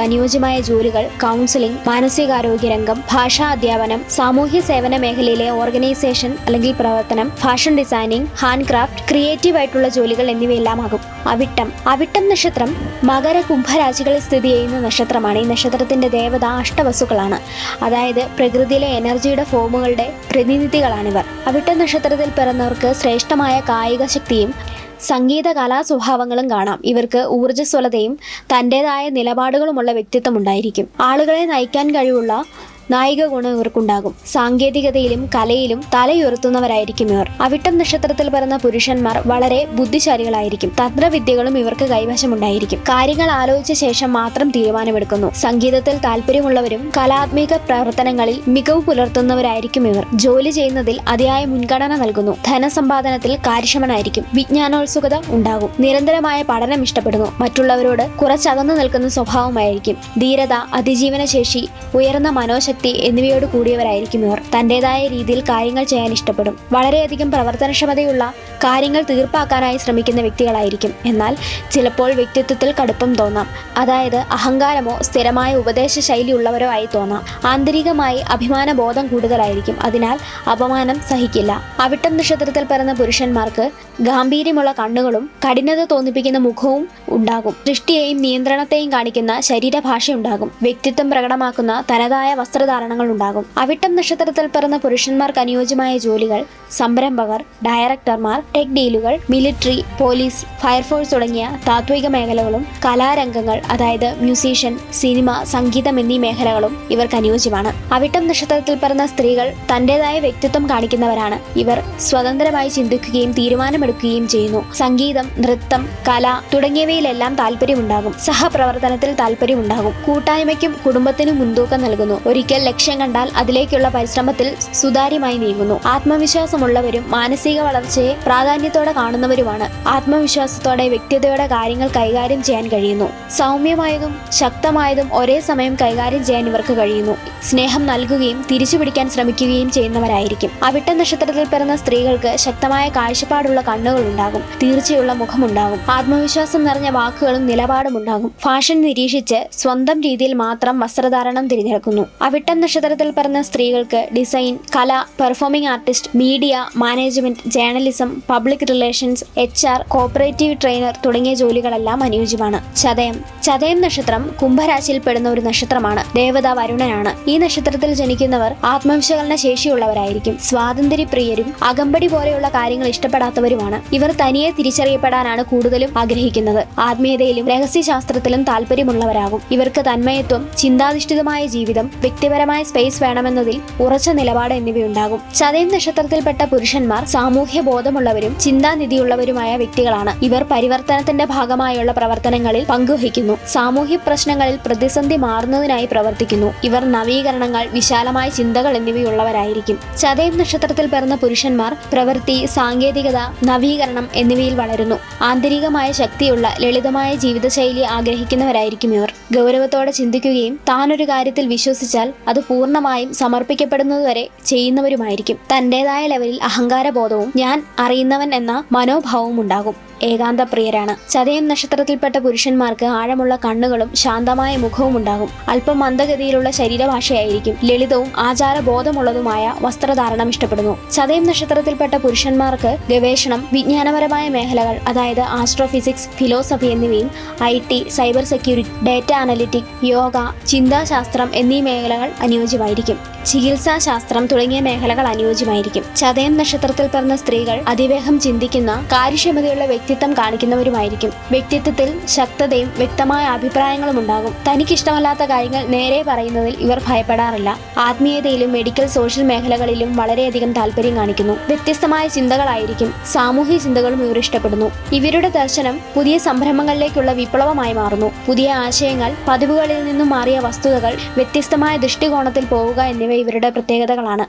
അനുയോജ്യമായ ജോലികൾ കൗൺസിലിംഗ് മാനസികാരോഗ്യ രംഗം ഭാഷാ അധ്യാപനം സാമൂഹ്യ സേവന മേഖലയിലെ ഓർഗനൈസേഷൻ അല്ലെങ്കിൽ പ്രവർത്തനം fashion designing hand craft creative ആയിട്ടുള്ള ജോലികൾ എന്നിവയെല്ലാമാകും. അവിട്ടം. അവിട്ടം നക്ഷത്രം മകര കുംഭരാശികളിൽ സ്ഥിതി ചെയ്യുന്ന നക്ഷത്രമാണ്. ഈ നക്ഷത്രത്തിന്റെ ദേവത അഷ്ടവസുക്കളാണ് അതായത് പ്രകൃതിയിലെ എനർജിയുടെ ഫോമുകളുടെ പ്രതിനിധികളാണിവർ. അവിട്ടം നക്ഷത്രത്തിൽ പിറന്നവർക്ക് ശ്രേഷ്ഠമായ കായിക ശക്തിയും സംഗീത കലാ സ്വഭാവങ്ങളും കാണാം. ഇവർക്ക് ഊർജസ്വലതയും തന്റെതായ നിലപാടുകളുമുള്ള വ്യക്തിത്വം ഉണ്ടായിരിക്കും. ആളുകളെ നയിക്കാൻ കഴിവുള്ള നായിക ഗുണം ഇവർക്കുണ്ടാകും. സാങ്കേതികതയിലും കലയിലും തലയുയർത്തുന്നവരായിരിക്കും ഇവർ. അവിട്ടം നക്ഷത്രത്തിൽ പിറന്ന പുരുഷന്മാർ വളരെ ബുദ്ധിശാലികളായിരിക്കും. തന്ത്രവിദ്യകളും ഇവർക്ക് കൈവശമുണ്ടായിരിക്കും. കാര്യങ്ങൾ ആലോചിച്ച ശേഷം മാത്രം തീരുമാനമെടുക്കുന്നു. സംഗീതത്തിൽ താല്പര്യമുള്ളവരും കലാത്മിക പ്രവർത്തനങ്ങളിൽ മികവ് പുലർത്തുന്നവരായിരിക്കും ഇവർ. ജോലി ചെയ്യുന്നതിൽ അതിയായ മുൻഗണന നൽകുന്നു. ധനസമ്പാദനത്തിൽ കാര്യക്ഷമനായിരിക്കും. വിജ്ഞാനോത്സുകത ഉണ്ടാകും. നിരന്തരമായ പഠനം ഇഷ്ടപ്പെടുന്നു. മറ്റുള്ളവരോട് കുറച്ചകന്നു നിൽക്കുന്ന സ്വഭാവമായിരിക്കും. ധീരത അതിജീവനശേഷി ഉയർന്ന മനോശക്തി എന്നിവയോട് കൂടിയവരായിരിക്കും ഇവർ തന്റെതായ രീതിയിൽ കാര്യങ്ങൾ ചെയ്യാൻ ഇഷ്ടപ്പെടും. വളരെയധികം പ്രവർത്തനക്ഷമതയുള്ള കാര്യങ്ങൾ തീർപ്പാക്കാനായി ശ്രമിക്കുന്ന വ്യക്തികളായിരിക്കും. എന്നാൽ ചിലപ്പോൾ വ്യക്തിത്വത്തിൽ കടുപ്പം തോന്നാം. അതായത് അഹങ്കാരമോ സ്ഥിരമായ ഉപദേശ ശൈലി ഉള്ളവരോ ആയി തോന്നാം. ആന്തരികമായി അഭിമാന ബോധം കൂടുതലായിരിക്കും. അതിനാൽ അപമാനം സഹിക്കില്ല. അവിട്ടം നക്ഷത്രത്തിൽ പിറന്ന പുരുഷന്മാർക്ക് ഗാംഭീര്യമുള്ള കണ്ണുകളും കഠിനത തോന്നിപ്പിക്കുന്ന മുഖവും ഉണ്ടാകും. ദൃഷ്ടിയെയും നിയന്ത്രണത്തെയും കാണിക്കുന്ന ശരീരഭാഷ ഉണ്ടാകും വ്യക്തിത്വം പ്രകടമാക്കുന്ന തനതായ വസ്ത്രധാരണങ്ങൾ ഉണ്ടാകും. അവിട്ടം നക്ഷത്രത്തിൽ പിറന്ന പുരുഷന്മാർക്ക് അനുയോജ്യമായ ജോലികൾ സംരംഭകർ ഡയറക്ടർമാർ ടെക് ഡീലുകൾ മിലിറ്ററി പോലീസ് ഫയർഫോഴ്സ് തുടങ്ങിയ താത്വിക മേഖലകളും കലാരംഗങ്ങൾ അതായത് മ്യൂസീഷ്യൻ സിനിമ സംഗീതം എന്നീ മേഖലകളും ഇവർക്ക് അനുയോജ്യമാണ്. അവിട്ടം നക്ഷത്രത്തിൽ പിറന്ന സ്ത്രീകൾ തന്റേതായ വ്യക്തിത്വം കാണിക്കുന്നവരാണ്. ഇവർ സ്വതന്ത്രമായി ചിന്തിക്കുകയും തീരുമാനമെടുക്കുകയും ചെയ്യുന്നു. സംഗീതം നൃത്തം കല തുടങ്ങിയവയിലെല്ലാം താല്പര്യമുണ്ടാകും. സഹപ്രവർത്തനത്തിൽ താല്പര്യമുണ്ടാകും. കൂട്ടായ്മയ്ക്കും കുടുംബത്തിനും മുൻതൂക്കം നൽകുന്നു. ഒരിക്കൽ ലക്ഷ്യം കണ്ടാൽ അതിലേക്കുള്ള പരിശ്രമത്തിൽ സുതാര്യമായി നീങ്ങുന്നു. ആത്മവിശ്വാസമുള്ളവരും മാനസിക വളർച്ചയെ പ്രാധാന്യത്തോടെ കാണുന്നവരുമാണ്. ആത്മവിശ്വാസത്തോടെ വ്യക്തിതയുടെ കാര്യങ്ങൾ കൈകാര്യം ചെയ്യാൻ കഴിയുന്നു. സൗമ്യമായതും ശക്തമായതും ഒരേ സമയം കൈകാര്യം ചെയ്യാൻ ഇവർക്ക് കഴിയുന്നു. സ്നേഹം നൽകുകയും തിരിച്ചു പിടിക്കാൻ ശ്രമിക്കുകയും ചെയ്യുന്നവരായിരിക്കും. അവിട്ട നക്ഷത്രത്തിൽ പിറന്ന സ്ത്രീകൾക്ക് ശക്തമായ കാഴ്ചപ്പാടുള്ള കണ്ണുകൾ ഉണ്ടാകും. തീർച്ചയുള്ള മുഖമുണ്ടാകും. ആത്മവിശ്വാസം നിറഞ്ഞ വാക്കുകളും നിലപാടും ഉണ്ടാകും. ഫാഷൻ നിരീക്ഷിച്ച് സ്വന്തം രീതിയിൽ മാത്രം വസ്ത്രധാരണം തിരഞ്ഞെടുക്കുന്നു. അവിട്ടം നക്ഷത്രത്തിൽ പറഞ്ഞ സ്ത്രീകൾക്ക് ഡിസൈൻ കല performing artist media management journalism public relations H R cooperative trainer തുടങ്ങിയ ജോലികളെല്ലാം അനുയോജ്യമാണ്. ചതയം. ചതയം നക്ഷത്രം കുംഭരാശിയിൽ പെടുന്ന ഒരു നക്ഷത്രമാണ്. ദേവത വരുണനാണ്. ഈ നക്ഷത്രത്തിൽ ജനിക്കുന്നവർ ആത്മവിശകലന ശേഷിയുള്ളവരായിരിക്കും. സ്വാതന്ത്ര്യപ്രിയരും അകമ്പടി പോലെയുള്ള കാര്യങ്ങൾ ഇഷ്ടപ്പെടാത്തവരുമാണ്. ഇവർ തനിയെ തിരിച്ചറിയപ്പെടാനാണ് കൂടുതലും ആഗ്രഹിക്കുന്നത്. ആത്മീയതയിലും രഹസ്യശാസ്ത്രത്തിലും താല്പര്യമുള്ളവരാകും. ഇവർക്ക് തന്മയത്വം ചിന്താധിഷ്ഠിതമായ ജീവിതം വ്യക്തിപരമായ സ്പേസ് വേണമെന്നതിൽ ഉറച്ച നിലപാട് എന്നിവയുണ്ടാകും. ചതയം നക്ഷത്രത്തിൽപ്പെട്ട പുരുഷന്മാർ സാമൂഹ്യ ബോധമുള്ളവരും ചിന്താനിധിയുള്ളവരുമായ വ്യക്തികളാണ്. ഇവർ പരിവർത്തനത്തിന്റെ ഭാഗമായുള്ള പ്രവർത്തനങ്ങളിൽ പങ്കുവഹിക്കുന്നു. സാമൂഹ്യ പ്രശ്നങ്ങളിൽ പ്രതിസന്ധി മാറുന്നതിനായി പ്രവർത്തിക്കുന്നു. ഇവർ നവീകരണങ്ങൾ വിശാലമായ ചിന്തകൾ എന്നിവയുള്ളവരായിരിക്കും. ചതയം നക്ഷത്രത്തിൽ പിറന്ന പുരുഷന്മാർ പ്രവൃത്തി സാങ്കേതികത നവീകരണം എന്നിവയിൽ വളരുന്നു. ആന്തരികമായ ശക്തിയുള്ള ലളിതമായ ജീവിതശൈലി ആഗ്രഹിക്കുന്നവരായിരിക്കും ഇവർ. ഗൗരവത്തോടെ ചിന്തിക്കുകയും താനൊരു കാര്യത്തിൽ വിശ്വസിച്ചാൽ അത് പൂർണമായും സമർപ്പിക്കപ്പെടുന്നതുവരെ ചെയ്യുന്നവരുമായിരിക്കും. തന്റെതായ ലെവലിൽ അഹങ്കാരബോധവും ഞാൻ അറിയുന്നവൻ എന്ന മനോഭാവവും ഉണ്ടാകും. ഏകാന്തപ്രിയരാണ്. ചതയം നക്ഷത്രത്തിൽപ്പെട്ട പുരുഷന്മാർക്ക് ആഴമുള്ള കണ്ണുകളും ശാന്തമായ മുഖവും ഉണ്ടാകും. അല്പം മന്ദഗതിയിലുള്ള ശരീരഭാഷയായിരിക്കും. ലളിതവും ആചാരബോധമുള്ളതുമായ വസ്ത്രധാരണം ഇഷ്ടപ്പെടുന്നു. ചതയം നക്ഷത്രത്തിൽപ്പെട്ട പുരുഷന്മാർക്ക് ഗവേഷണം വിജ്ഞാനപരമായ മേഖലകൾ അതായത് ആസ്ട്രോഫിസിക്സ് ഫിലോസഫി എന്നിവയും I T cyber security data analytic yoga ചിന്താശാസ്ത്രം എന്നീ മേഖലകൾ അനുയോജ്യമായിരിക്കും. ചികിത്സാശാസ്ത്രം തുടങ്ങിയ മേഖലകൾ അനുയോജ്യമായിരിക്കും. ചതയം നക്ഷത്രത്തിൽ പിറന്ന സ്ത്രീകൾ അതിവേഗം ചിന്തിക്കുന്ന കാര്യക്ഷമതയുള്ള വ്യക്തിത്വം കാണിക്കുന്നവരുമായിരിക്കും. വ്യക്തിത്വത്തിൽ ശക്തതയും വ്യക്തമായ അഭിപ്രായങ്ങളും ഉണ്ടാകും. തനിക്കിഷ്ടമല്ലാത്ത കാര്യങ്ങൾ നേരെ പറയുന്നതിൽ ഇവർ ഭയപ്പെടാറില്ല. ആത്മീയതയിലും മെഡിക്കൽ സോഷ്യൽ മേഖലകളിലും വളരെയധികം താല്പര്യം കാണിക്കുന്നു. വ്യത്യസ്തമായ ചിന്തകളായിരിക്കും. സാമൂഹ്യ ചിന്തകളും ഇവർ ഇഷ്ടപ്പെടുന്നു. ഇവരുടെ ദർശനം പുതിയ സംരംഭങ്ങളിലേക്കുള്ള വിപ്ലവമായി മാറുന്നു. പുതിയ ആശയങ്ങൾ പതിവുകളിൽ നിന്നും മാറിയ വസ്തുതകൾ വ്യത്യസ്തമായ ദൃഷ്ടികോണത്തിൽ പോവുക എന്നിവ ഇവരുടെ പ്രത്യേകതകളാണ്.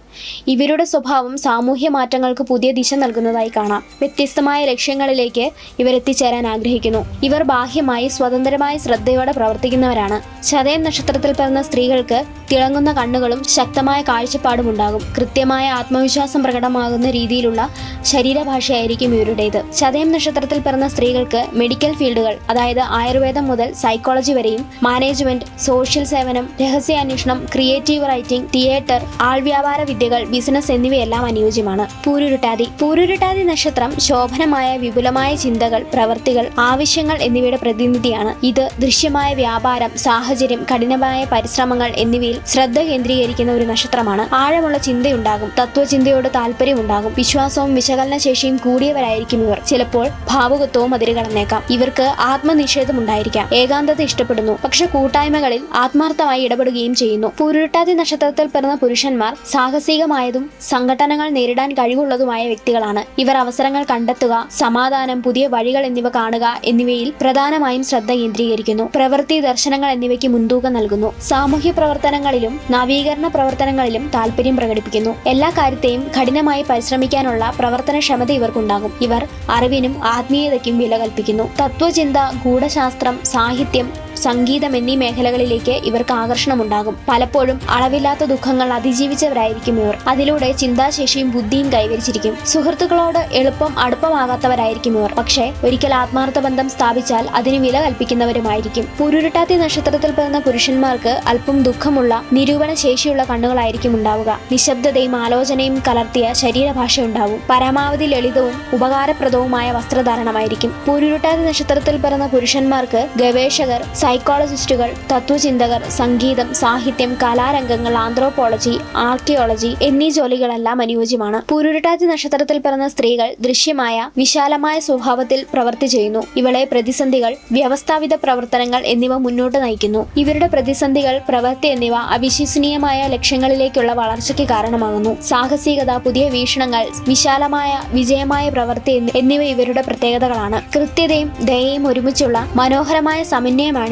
ഇവരുടെ സ്വഭാവം സാമൂഹ്യ മാറ്റങ്ങൾക്ക് പുതിയ ദിശ നൽകുന്നതായി കാണാം. വ്യത്യസ്തമായ ലക്ഷ്യങ്ങളിലേക്ക് ഇവർ എത്തിച്ചേരാൻ ആഗ്രഹിക്കുന്നു. ഇവർ ബാഹ്യമായി സ്വതന്ത്രമായി ശ്രദ്ധയോടെ പ്രവർത്തിക്കുന്നവരാണ്. ചതയം നക്ഷത്രത്തിൽ പിറന്ന സ്ത്രീകൾക്ക് തിളങ്ങുന്ന കണ്ണുകളും ശക്തമായ കാഴ്ചപ്പാടും ഉണ്ടാകും. കൃത്യമായ ആത്മവിശ്വാസം പ്രകടമാകുന്ന രീതിയിലുള്ള ശരീരഭാഷയായിരിക്കും ഇവരുടേത്. ചതയം നക്ഷത്രത്തിൽ പിറന്ന സ്ത്രീകൾക്ക് മെഡിക്കൽ ഫീൽഡുകൾ അതായത് ആയുർവേദം മുതൽ സൈക്കോളജി വരെയും മാനേജ്മെന്റ് സോഷ്യൽ സേവനം രഹസ്യാന്വേഷണം ക്രിയേറ്റീവ് റൈറ്റിംഗ് തിയേറ്റർ ആൾവ്യാപാര വിദ്യകൾ ബിസിനസ് എന്നിവയെല്ലാം അനുയോജ്യമാണ്. പൂരുരുട്ടാതി. പൂരുരുട്ടാതി നക്ഷത്രം ശോഭനമായ വിപുലമായ ചിന്തകൾ പ്രവർത്തികൾ ആവശ്യങ്ങൾ എന്നിവയുടെ പ്രതിനിധിയാണ്. ഇത് ദൃശ്യമായ വ്യാപാരം സാഹചര്യം കഠിനമായ പരിശ്രമങ്ങൾ എന്നിവയിൽ ശ്രദ്ധ കേന്ദ്രീകരിക്കുന്ന ഒരു നക്ഷത്രമാണ്. ആഴമുള്ള ചിന്തയുണ്ടാകും തത്വചിന്തയോട് താല്പര്യമുണ്ടാകും വിശ്വാസവും വിശകലന ശേഷിയും കൂടിയവരായിരിക്കും ഇവർ. ചിലപ്പോൾ ഭാവുകത്വവും അതിരുകടന്നേക്കാം. ഇവർക്ക് ആത്മനിഷേധം ഉണ്ടായിരിക്കാം. ഏകാന്തത ഇഷ്ടപ്പെടുന്നു. പക്ഷെ കൂട്ടായ്മകളിൽ ആത്മാർത്ഥമായി ഇടപെടുകയും ചെയ്യുന്നു. പുരുട്ടാതി നക്ഷത്രത്തിൽ പിറന്ന പുരുഷന്മാർ സാഹസികമായതും സംഘടനകൾ നേരിടാൻ കഴിവുള്ളതുമായ വ്യക്തികളാണ്. ഇവർ അവസരങ്ങൾ കണ്ടെത്തുക സമാധാനം പുതിയ വഴികൾ എന്നിവ കാണുക എന്നിവയിൽ പ്രധാനമായും ശ്രദ്ധ കേന്ദ്രീകരിക്കുന്നു. പ്രവൃത്തി ദർശനങ്ങൾ എന്നിവയ്ക്ക് മുൻതൂക്കം നൽകുന്നു. സാമൂഹ്യ പ്രവർത്തനങ്ങളിലും നവീകരണ പ്രവർത്തനങ്ങളിലും താല്പര്യം പ്രകടിപ്പിക്കുന്നു. എല്ലാ കാര്യത്തെയും കഠിനമായി പരിശ്രമിക്കാനുള്ള പ്രവർത്തനക്ഷമത ഇവർക്കുണ്ടാകും. ഇവർ അറിവിനും ആത്മീയതയ്ക്കും വില കൽപ്പിക്കുന്നു. തത്വചിന്ത ഗൂഢശാസ്ത്രം സാഹിത്യം സംഗീതം എന്നീ മേഖലകളിലേക്ക് ഇവർക്ക് ആകർഷണമുണ്ടാകും. പലപ്പോഴും അളവില്ലാത്ത ദുഃഖങ്ങൾ അതിജീവിച്ചവരായിരിക്കും ഇവർ. അതിലൂടെ ചിന്താശേഷിയും ബുദ്ധിയും കൈവരിച്ചിരിക്കും. സുഹൃത്തുക്കളോട് എളുപ്പം അടുപ്പമാകാത്തവരായിരിക്കും ഇവർ. പക്ഷേ ഒരിക്കൽ ആത്മാർത്ഥ ബന്ധം സ്ഥാപിച്ചാൽ അതിന് വില കൽപ്പിക്കുന്നവരുമായിരിക്കും. പുരുരുട്ടാത്തി നക്ഷത്രത്തിൽ പിറന്ന പുരുഷന്മാർക്ക് അല്പം ദുഃഖമുള്ള നിരൂപണ ശേഷിയുള്ള കണ്ണുകളായിരിക്കും ഉണ്ടാവുക. നിശബ്ദതയും ആലോചനയും കലർത്തിയ ശരീരഭാഷ ഉണ്ടാവും. പരമാവധി ലളിതവും ഉപകാരപ്രദവുമായ വസ്ത്രധാരണമായിരിക്കും. പുരുരുട്ടാതി നക്ഷത്രത്തിൽ പിറന്ന പുരുഷന്മാർക്ക് ഗവേഷകർ സൈക്കോളജിസ്റ്റുകൾ തത്വചിന്തകർ സംഗീതം സാഹിത്യം കലാരംഗങ്ങൾ ആന്ത്രോപോളജി ആർക്കിയോളജി എന്നീ ജോലികളെല്ലാം അനുയോജ്യമാണ്. പുരുരട്ടാതി നക്ഷത്രത്തിൽ പിറന്ന സ്ത്രീകൾ ദൃശ്യമായ വിശാലമായ സ്വഭാവത്തിൽ പ്രവൃത്തി ചെയ്യുന്നു. ഇവളെ പ്രതിസന്ധികൾ വ്യവസ്ഥാപിത പ്രവർത്തനങ്ങൾ എന്നിവ മുന്നോട്ട് നയിക്കുന്നു. ഇവരുടെ പ്രതിസന്ധികൾ പ്രവൃത്തി എന്നിവ അവിശ്വസനീയമായ ലക്ഷ്യങ്ങളിലേക്കുള്ള വളർച്ചയ്ക്ക് കാരണമാകുന്നു. സാഹസികത പുതിയ വീക്ഷണങ്ങൾ വിശാലമായ വിജയമായ പ്രവൃത്തി എന്നിവ ഇവരുടെ പ്രത്യേകതകളാണ്. കൃത്യതയും ദയയും ഒരുമിച്ചുള്ള മനോഹരമായ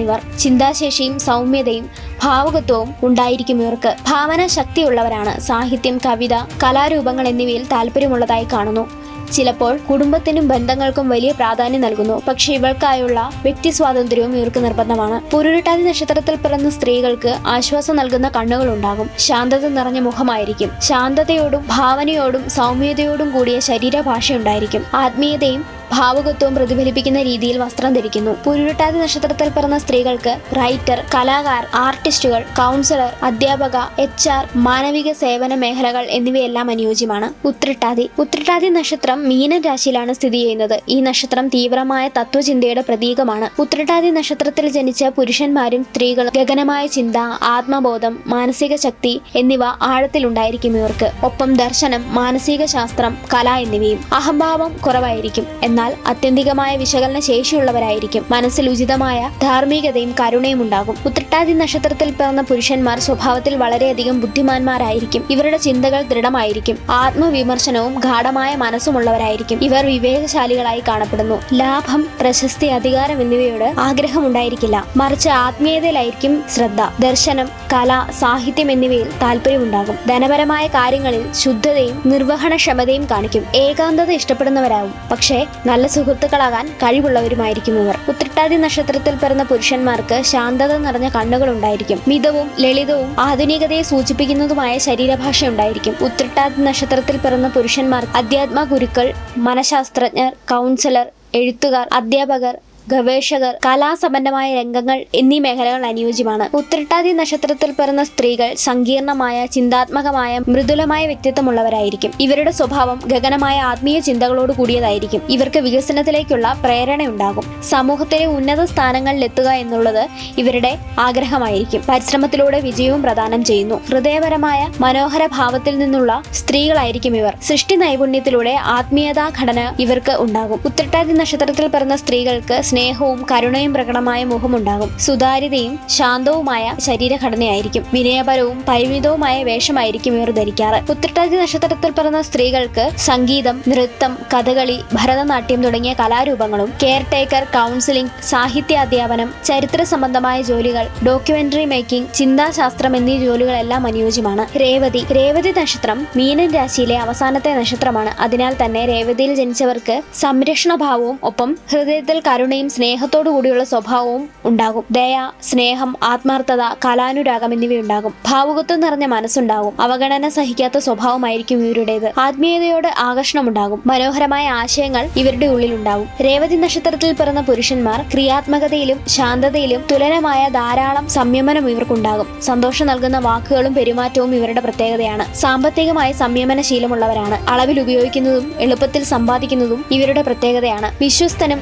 സമന്വയമാണിവർ ചിന്താശേഷിയും സൗമ്യതയും ഭാവുകത്വവും ഉണ്ടായിരിക്കും ഇവർക്ക്. ഭാവന ശക്തിയുള്ളവരാണ്. സാഹിത്യം കവിത കലാരൂപങ്ങൾ എന്നിവയിൽ താല്പര്യമുള്ളതായി കാണുന്നു. ചിലപ്പോൾ കുടുംബത്തിനും ബന്ധങ്ങൾക്കും വലിയ പ്രാധാന്യം നൽകുന്നു. പക്ഷേ ഇവൾക്കായുള്ള വ്യക്തി സ്വാതന്ത്ര്യവും ഇവർക്ക് നിർബന്ധമാണ്. പുരുരുട്ടാതി നക്ഷത്രത്തിൽ പിറന്ന സ്ത്രീകൾക്ക് ആശ്വാസം നൽകുന്ന കണ്ണുകൾ ഉണ്ടാകും. ശാന്തത നിറഞ്ഞ മുഖമായിരിക്കും. ശാന്തതയോടും ഭാവനയോടും സൗമ്യതയോടും കൂടിയ ശരീരഭാഷ ഉണ്ടായിരിക്കും. ആത്മീയതയും ഭാവുകത്വവും പ്രതിഫലിപ്പിക്കുന്ന രീതിയിൽ വസ്ത്രം ധരിക്കുന്നു. പുരുരുട്ടാതി നക്ഷത്രത്തിൽ പിറന്ന സ്ത്രീകൾക്ക് റൈറ്റർ കലാകാർ ആർട്ടിസ്റ്റുകൾ കൗൺസിലർ അധ്യാപക എച്ച് ആർ മാനവിക സേവന മേഖലകൾ എന്നിവയെല്ലാം അനുയോജ്യമാണ് ഉത്രട്ടാതി. ഉത്രട്ടാതി നക്ഷത്രം മീന രാശിയിലാണ് സ്ഥിതി ചെയ്യുന്നത്. ഈ നക്ഷത്രം തീവ്രമായ തത്വചിന്തയുടെ പ്രതീകമാണ്. ഉത്രട്ടാതി നക്ഷത്രത്തിൽ ജനിച്ച പുരുഷന്മാരും സ്ത്രീകളും ഗഗനമായ ചിന്ത ആത്മബോധം മാനസിക ശക്തി എന്നിവ ആഴത്തിലുണ്ടായിരിക്കും ഇവർക്ക് ഒപ്പം ദർശനം മാനസിക ശാസ്ത്രം കല എന്നിവയും അഹംഭാവം കുറവായിരിക്കും. എന്നാൽ അത്യന്തികമായ വിശകലന ശേഷിയുള്ളവരായിരിക്കും മനസ്സിൽ ഉചിതമായ ധാർമ്മികതയും കരുണയും ഉണ്ടാകും. ഉത്രട്ടാതി നക്ഷത്രത്തിൽ പിറന്ന പുരുഷന്മാർ സ്വഭാവത്തിൽ വളരെയധികം ബുദ്ധിമാന്മാരായിരിക്കും. ഇവരുടെ ചിന്തകൾ ദൃഢമായിരിക്കും. ആത്മവിമർശനവും ഗാഠമായ മനസ്സുമുള്ളവരായിരിക്കും. ഇവർ വിവേകശാലികളായി കാണപ്പെടുന്നു. ലാഭം പ്രശസ്തി അധികാരം എന്നിവയോട് ആഗ്രഹമുണ്ടായിരിക്കില്ല. മറിച്ച് ആത്മീയതയിലായിരിക്കും ശ്രദ്ധ. ദർശനം കല സാഹിത്യം എന്നിവയിൽ താല്പര്യമുണ്ടാകും ധനപരമായ കാര്യങ്ങളിൽ ശുദ്ധതയും നിർവഹണക്ഷമതയും കാണിക്കും. ഏകാന്തത ഇഷ്ടപ്പെടുന്നവരാകും പക്ഷേ നല്ല സുഹൃത്തുക്കളാകാൻ കഴിവുള്ളവരുമായിരിക്കും ഇവർ. ഉത്രട്ടാതി നക്ഷത്രത്തിൽ പിറന്ന പുരുഷന്മാർക്ക് ശാന്തത നിറഞ്ഞ കണ്ണുകളുണ്ടായിരിക്കും. മിതവും ലളിതവും ആധുനികതയെ സൂചിപ്പിക്കുന്നതുമായ ശരീരഭാഷ ഉണ്ടായിരിക്കും. ഉത്രട്ടാതി നക്ഷത്രത്തിൽ പിറന്ന പുരുഷന്മാർ അധ്യാത്മ ഗുരുക്കൾ മനഃശാസ്ത്രജ്ഞർ കൗൺസിലർ എഴുത്തുകാർ അധ്യാപകർ ഗവേഷകർ കലാസമ്പന്നമായ രംഗങ്ങൾ എന്നീ മേഖലകൾ അനുയോജ്യമാണ്. ഉത്രട്ടാതി നക്ഷത്രത്തിൽ പിറന്ന സ്ത്രീകൾ സങ്കീർണമായ ചിന്താത്മകമായ മൃദുലമായ വ്യക്തിത്വമുള്ളവരായിരിക്കും. ഇവരുടെ സ്വഭാവം ഗഗനമായ ആത്മീയ ചിന്തകളോട് കൂടിയതായിരിക്കും. ഇവർക്ക് വികസനത്തിലേക്കുള്ള പ്രേരണയുണ്ടാകും. സമൂഹത്തിലെ ഉന്നത സ്ഥാനങ്ങളിലെത്തുക എന്നുള്ളത് ഇവരുടെ ആഗ്രഹമായിരിക്കും. പരിശ്രമത്തിലൂടെ വിജയവും പ്രദാനം ചെയ്യുന്നു. ഹൃദയപരമായ മനോഹര ഭാവത്തിൽ നിന്നുള്ള സ്ത്രീകളായിരിക്കും ഇവർ. സൃഷ്ടി നൈപുണ്യത്തിലൂടെ ആത്മീയതാ ഘടന ഇവർക്ക് ഉണ്ടാകും. ഉത്രട്ടാതി നക്ഷത്രത്തിൽ പിറന്ന സ്ത്രീകൾക്ക് സ്നേഹവും കരുണയും പ്രകടമായ മുഖമുണ്ടാകും. സുതാര്യതയും ശാന്തവുമായ ശരീരഘടനയായിരിക്കും. വിനയപരവും പരിമിതവുമായ വേഷമായിരിക്കും ഇവർ ധരിക്കാറ്. ഉത്രട്ടാതി നക്ഷത്രത്തിൽ പിറന്ന സ്ത്രീകൾക്ക് സംഗീതം നൃത്തം കഥകളി ഭരതനാട്യം തുടങ്ങിയ കലാരൂപങ്ങളും കെയർ ടേക്കർ കൗൺസിലിംഗ് സാഹിത്യ അധ്യാപനം ചരിത്ര സംബന്ധമായ ജോലികൾ ഡോക്യുമെന്ററി മേക്കിംഗ് ചിന്താശാസ്ത്രം എന്നീ ജോലികളെല്ലാം അനുയോജ്യമാണ്. രേവതി രേവതി നക്ഷത്രം മീനൻ രാശിയിലെ അവസാനത്തെ നക്ഷത്രമാണ്. അതിനാൽ തന്നെ രേവതിയിൽ ജനിച്ചവർക്ക് സംരക്ഷണഭാവവും ഒപ്പം ഹൃദയത്തിൽ കരുണയും സ്നേഹത്തോടു കൂടിയുള്ള സ്വഭാവവും ഉണ്ടാകും. ദയ സ്നേഹം ആത്മാർത്ഥത കലാനുരാഗം എന്നിവയുണ്ടാകും. ഭാവുകത്വം നിറഞ്ഞ മനസ്സുണ്ടാകും. അവഗണന സഹിക്കാത്ത സ്വഭാവമായിരിക്കും ഇവരുടേത്. ആത്മീയതയോട് ആകർഷണമുണ്ടാകും. മനോഹരമായ ആശയങ്ങൾ ഇവരുടെ ഉള്ളിൽ ഉണ്ടാകും രേവതി നക്ഷത്രത്തിൽ പിറന്ന പുരുഷന്മാർ ക്രിയാത്മകതയിലും ശാന്തതയിലും തുലനമായ ധാരാളം സംയമനം ഇവർക്കുണ്ടാകും. സന്തോഷം നൽകുന്ന വാക്കുകളും പെരുമാറ്റവും ഇവരുടെ പ്രത്യേകതയാണ്. സാമ്പത്തികമായി സംയമനശീലമുള്ളവരാണ്. അളവിൽ ഉപയോഗിക്കുന്നതും എളുപ്പത്തിൽ സമ്പാദിക്കുന്നതും ഇവരുടെ പ്രത്യേകതയാണ്. വിശ്വസ്തനും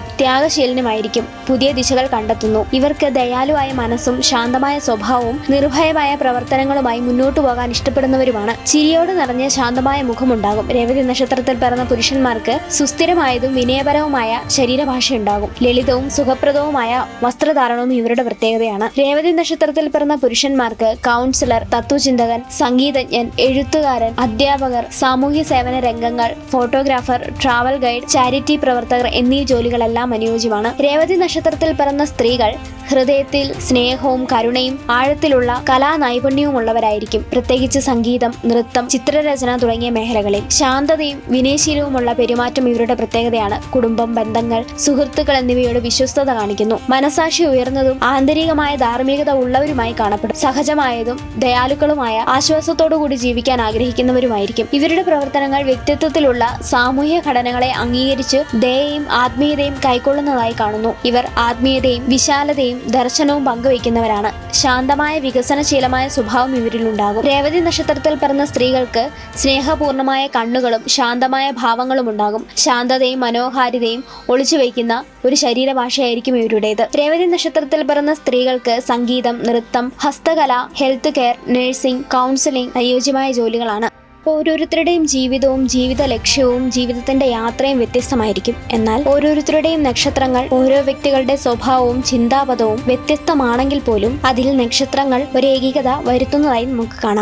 ത്യാഗശീലനുമായിരിക്കും പുതിയ ദിശകൾ കണ്ടെത്തുന്നു. ഇവർക്ക് ദയാലുവായ മനസ്സും ശാന്തമായ സ്വഭാവവും നിർഭയമായ പ്രവർത്തനങ്ങളുമായി മുന്നോട്ടു പോകാൻ ഇഷ്ടപ്പെടുന്നവരുമാണ്. ചിരിയോട് നിറഞ്ഞ ശാന്തമായ മുഖമുണ്ടാകും. രേവതി നക്ഷത്രത്തിൽ പിറന്ന പുരുഷന്മാർക്ക് സുസ്ഥിരമായതും വിനയപരവുമായ ശരീരഭാഷയുണ്ടാകും. ലളിതവും സുഖപ്രദവുമായ വസ്ത്രധാരണവും ഇവരുടെ പ്രത്യേകതയാണ്. രേവതി നക്ഷത്രത്തിൽ പിറന്ന പുരുഷന്മാർക്ക് കൗൺസിലർ തത്വചിന്തകൻ സംഗീതജ്ഞൻ എഴുത്തുകാരൻ അധ്യാപകർ സാമൂഹ്യ സേവന രംഗങ്ങൾ ഫോട്ടോഗ്രാഫർ ട്രാവൽ ഗൈഡ് ചാരിറ്റി പ്രവർത്തകർ എന്നീ ജോലികളെല്ലാം അനുയോജ്യമാണ്. രേവതി നക്ഷത്രത്തിൽ പിറന്ന സ്ത്രീകൾ ഹൃദയത്തിൽ സ്നേഹവും കരുണയും ആഴത്തിലുള്ള കലാ നൈപുണ്യവും ഉള്ളവരായിരിക്കും പ്രത്യേകിച്ച് സംഗീതം നൃത്തം ചിത്രരചന തുടങ്ങിയ മേഖലകളിൽ. ശാന്തതയും വിനയശീലവുമുള്ള പെരുമാറ്റം ഇവരുടെ പ്രത്യേകതയാണ്. കുടുംബം ബന്ധങ്ങൾ സുഹൃത്തുക്കൾ എന്നിവയോട് വിശ്വസ്തത കാണിക്കുന്നു. മനസാക്ഷി ഉയർന്നതും ആന്തരികമായ ധാർമ്മികത ഉള്ളവരുമായി കാണപ്പെടും. സഹജമായതും ദയാലുക്കളുമായ ആശ്വാസത്തോടുകൂടി ജീവിക്കാൻ ആഗ്രഹിക്കുന്നവരുമായിരിക്കും. ഇവരുടെ പ്രവർത്തനങ്ങൾ വ്യക്തിത്വത്തിലുള്ള സാമൂഹ്യ ഘടനകളെ അംഗീകരിച്ച് ദയയും ആത്മീയതയും കൈക്കൊള്ളുന്നതായി കാണുന്നു. ഇവർ ആത്മീയതയും വിശാലതയും ദർശനവും പങ്കുവയ്ക്കുന്നവരാണ്. ശാന്തമായ വികസനശീലമായ സ്വഭാവം ഇവരിൽ ഉണ്ടാകും. രേവതി നക്ഷത്രത്തിൽ പിറന്ന സ്ത്രീകൾക്ക് സ്നേഹപൂർണമായ കണ്ണുകളും ശാന്തമായ ഭാവങ്ങളും ഉണ്ടാകും. ശാന്തതയും മനോഹാരിതയും ഒളിച്ചു വയ്ക്കുന്ന ഒരു ശരീരഭാഷയായിരിക്കും ഇവരുടേത്. രേവതി നക്ഷത്രത്തിൽ പിറന്ന സ്ത്രീകൾക്ക് സംഗീതം നൃത്തം ഹസ്തകല ഹെൽത്ത് കെയർ നഴ്സിംഗ് കൗൺസിലിംഗ് അനുയോജ്യമായ ജോലികളാണ്. ഓരോരുത്തരുടെയും ജീവിതവും ജീവിത ലക്ഷ്യവും ജീവിതത്തിന്റെ യാത്രയും വ്യത്യസ്തമായിരിക്കും. എന്നാൽ ഓരോരുത്തരുടെയും നക്ഷത്രങ്ങൾ ഓരോ വ്യക്തികളുടെ സ്വഭാവവും ചിന്താപഥവും വ്യത്യസ്തമാണെങ്കിൽ പോലും അതിൽ നക്ഷത്രങ്ങൾ ഒരു ഏകീകത വരുത്തുന്നതായി നമുക്ക് കാണാം.